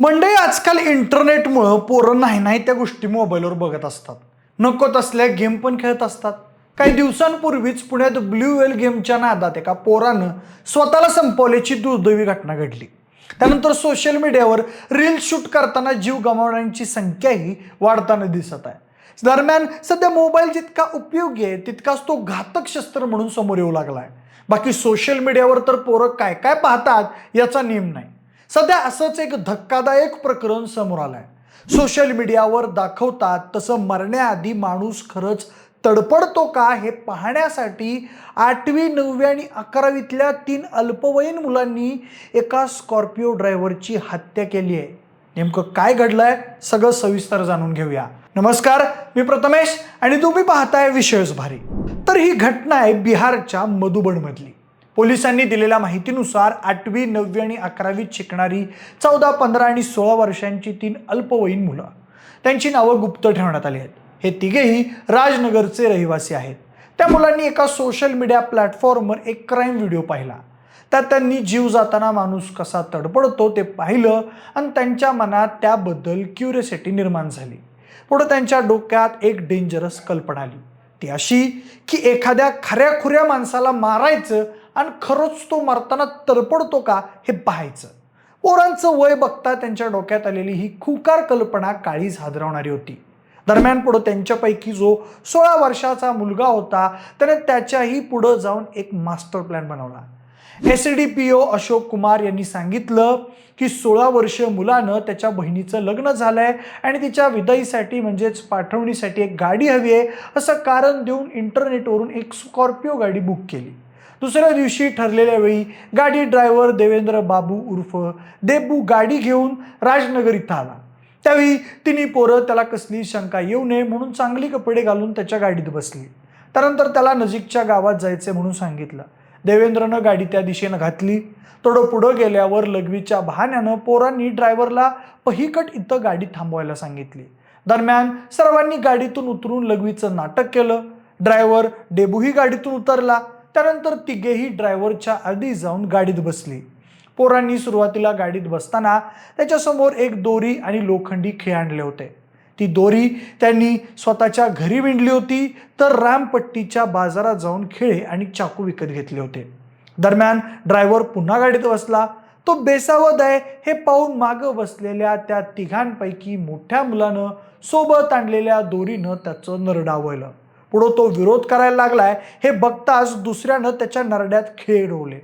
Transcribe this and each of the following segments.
म्हणजे आजकाल इंटरनेटमुळं पोरं नाही नाही त्या गोष्टी मोबाईलवर बघत असतात. नको तसल्या गेम पण खेळत असतात. काही दिवसांपूर्वीच पुण्यात ब्ल्यू वेल गेमच्या नादात एका पोरानं स्वतःला संपवल्याची दुर्दैवी घटना घडली. त्यानंतर सोशल मीडियावर रील शूट करताना जीव गमावण्याची संख्याही वाढताना दिसत आहे. दरम्यान सध्या मोबाईल जितका उपयोगी आहे तितकाच तो घातक शस्त्र म्हणून समोर येऊ लागला आहे. बाकी सोशल मीडियावर तर पोरं काय काय पाहतात याचा नेम नाही. सध्या असंच एक धक्कादायक प्रकरण समोर आलंय. सोशल मीडियावर दाखवतात तसं मरण्याआधी माणूस खरंच तडपडतो का हे पाहण्यासाठी आठवी नववी आणि अकरावीतल्या तीन अल्पवयीन मुलांनी एका स्कॉर्पिओ ड्रायव्हरची हत्या केली आहे. नेमकं काय घडलंय सगळं सविस्तर जाणून घेऊया. नमस्कार मी प्रथमेश आणि तुम्ही पाहताय विषयच भारी. तर ही घटना आहे बिहारच्या मधुबनमधली. पोलिसांनी दिलेल्या माहितीनुसार आठवी नववी आणि अकरावीत शिकणारी चौदा पंधरा आणि सोळा वर्षांची तीन अल्पवयीन मुलं. त्यांची नावं गुप्त ठेवण्यात आली आहेत. हे तिघेही राजनगरचे रहिवासी आहेत. त्या मुलांनी एका सोशल मीडिया प्लॅटफॉर्मवर एक क्राईम व्हिडिओ पाहिला. त्यात त्यांनी जीव जाताना माणूस कसा तडपडतो ते पाहिलं आणि त्यांच्या मनात त्याबद्दल क्युरियोसिटी निर्माण झाली. पुढं त्यांच्या डोक्यात एक डेंजरस कल्पना आली. ती अशी की एखाद्या खऱ्या खुऱ्या माणसाला मारायचं आणि खरंच तो मरताना तरपडतो का हे पाहायचं. पोरांचं वय बघता त्यांच्या डोक्यात आलेली ही खुकार कल्पना काळीच हादरवणारी होती. दरम्यान पुढं त्यांच्यापैकी जो सोळा वर्षाचा मुलगा होता त्याने त्याच्याही पुढं जाऊन एक मास्टर प्लॅन बनवला. S D P O Ashok Kumar यांनी सांगितलं की सोळा वर्षीय मुलानं त्याच्या बहिणीचं लग्न झालंय आणि तिच्या विदाईसाठी म्हणजेच पाठवणीसाठी एक गाडी हवी आहे असं कारण देऊन इंटरनेटवरून एक स्कॉर्पिओ गाडी बुक केली. दुसऱ्या दिवशी ठरलेल्या वेळी गाडी ड्रायव्हर देवेंद्र बाबू उर्फ देबू गाडी घेऊन राजनगर इथं आला. त्यावेळी तिन्ही पोरं त्याला कसली शंका येऊ नये म्हणून चांगली कपडे घालून त्याच्या गाडीत बसली. त्यानंतर त्याला नजीकच्या गावात जायचे म्हणून सांगितलं. देवेंद्रनं गाडी त्या दिशेनं घातली. थोडं पुढं गेल्यावर लघवीच्या बहाण्यानं पोरांनी ड्रायव्हरला पहिकट इथं गाडी थांबवायला सांगितली. दरम्यान सर्वांनी गाडीतून उतरून लघवीचं नाटक केलं. ड्रायव्हर डेबूही गाडीतून उतरला. त्यानंतर तिघेही ड्रायव्हरच्या आधी जाऊन गाडीत बसली. पोरांनी सुरुवातीला गाडीत बसताना त्याच्यासमोर एक दोरी आणि लोखंडी खेळ आणले होते. ती दोरी त्यांनी स्वतःच्या घरी विणली होती तर रामपट्टीच्या बाजारात जाऊन खेळे आणि चाकू विकत घेतले होते. दरम्यान ड्रायव्हर पुन्हा गाडीत बसला. तो बेसावध आहे हे पाहून मागं बसलेल्या त्या तिघांपैकी मोठ्या मुलानं सोबत आणलेल्या दोरीनं त्याचं नरडावलं. पुढं तो विरोध करायला लागलाय हे बघताच दुसऱ्यानं त्याच्या नरड्यात खेळ डोवले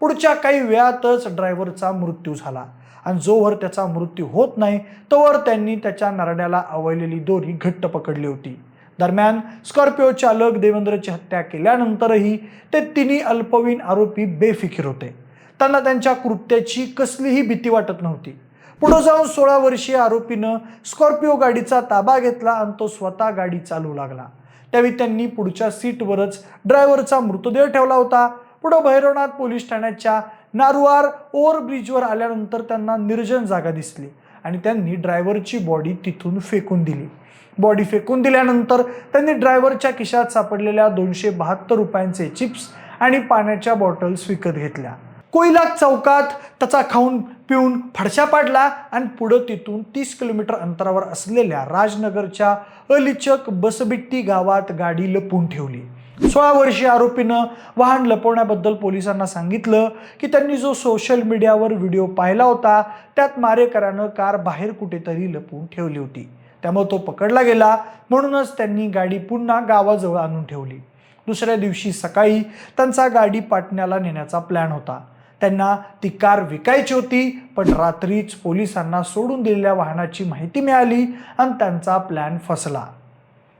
पुढच्या काही वेळातच ड्रायव्हरचा मृत्यू झाला. आणि जोवर त्याचा मृत्यू होत नाही तोवर त्यांनी त्याच्या नरड्याला आवळलेली दोरी घट्ट पकडली होती. दरम्यान स्कॉर्पिओ चालक देवेंद्रची हत्या केल्यानंतरही ते तिन्ही अल्पवयीन आरोपी बेफिकीर होते. त्यांना त्यांच्या कृत्याची कसलीही भीती वाटत नव्हती. पुढं जाऊन सोळा वर्षीय आरोपीनं स्कॉर्पिओ गाडीचा ताबा घेतला आणि तो स्वतः गाडी चालू लागला. त्यावेळी त्यांनी पुढच्या सीटवरच ड्रायव्हरचा मृतदेह ठेवला होता. पुढं भैरवनाथ पोलीस ठाण्याच्या नारुवार ओव्हरब्रिजवर आल्यानंतर त्यांना निर्जन जागा दिसली आणि त्यांनी ड्रायव्हरची बॉडी तिथून फेकून दिली. बॉडी फेकून दिल्यानंतर त्यांनी ड्रायव्हरच्या खिशात सापडलेल्या दोनशे बहात्तर रुपयांचे चिप्स आणि पाण्याच्या बॉटल्स विकत घेतल्या. कोयला चौकात त्याचा खाऊन पिऊन फडशा पाडला आणि पुढं तिथून तीस किलोमीटर अंतरावर असलेल्या राजनगरच्या अलिचक बसबिट्टी गावात गाडी लपून ठेवली. सोळा वर्षीय आरोपीनं वाहन लपवण्याबद्दल पोलिसांना सांगितलं की त्यांनी जो सोशल मीडियावर व्हिडिओ पाहिला होता त्यात मारेकरानं कार बाहेर कुठेतरी लपवून ठेवली होती. त्यामुळे तो पकडला गेला म्हणूनच त्यांनी गाडी पुन्हा गावाजवळ आणून ठेवली. दुसऱ्या दिवशी सकाळी त्यांचा गाडी पाटण्याला नेण्याचा प्लॅन होता. त्यांना ती कार विकायची होती पण रात्रीच पोलिसांना सोडून दिलेल्या वाहनाची माहिती मिळाली आणि त्यांचा प्लॅन फसला.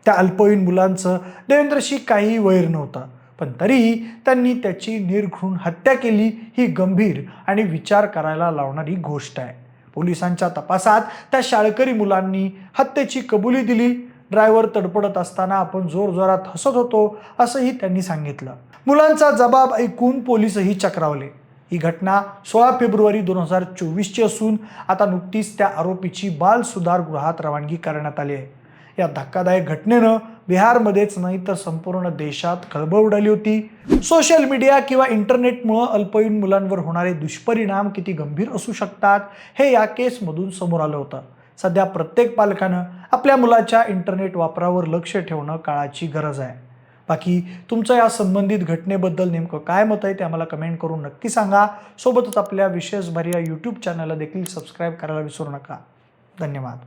त्या अल्पवयीन मुलांचं देवेंद्रशी काही वैर नव्हतं पण तरीही त्यांनी त्याची निर्घृण हत्या केली ही गंभीर आणि विचार करायला लावणारी गोष्ट आहे. पोलिसांच्या तपासात त्या शाळकरी मुलांनी हत्येची कबुली दिली. ड्रायव्हर तडपडत असताना आपण जोरजोरात हसत होतो असंही त्यांनी सांगितलं. मुलांचा जबाब ऐकून पोलीसही चक्रावले. ही घटना सोळा फेब्रुवारी दोन हजार चोवीसची असून आता नुकतीच त्या आरोपीची बालसुधारगृहात रवानगी करण्यात आली आहे. या धक्कादायक घटनेनं बिहारमध्येच नाही तर संपूर्ण देशात खळबळ उडाली होती. सोशल मीडिया किंवा इंटरनेटमुळं अल्पवयीन मुलांवर होणारे दुष्परिणाम किती गंभीर असू शकतात हे या केसमधून समोर आलं होतं. सध्या प्रत्येक पालकानं आपल्या मुलाच्या इंटरनेट वापरावर लक्ष ठेवणं काळाची गरज आहे. बाकी तुमचं या संबंधित घटनेबद्दल नेमकं काय मत आहे ते आम्हाला कमेंट करून नक्की सांगा. सोबतच आपल्या विशेष भर या यूट्यूब चॅनलला देखील सबस्क्राईब करायला विसरू नका. धन्यवाद.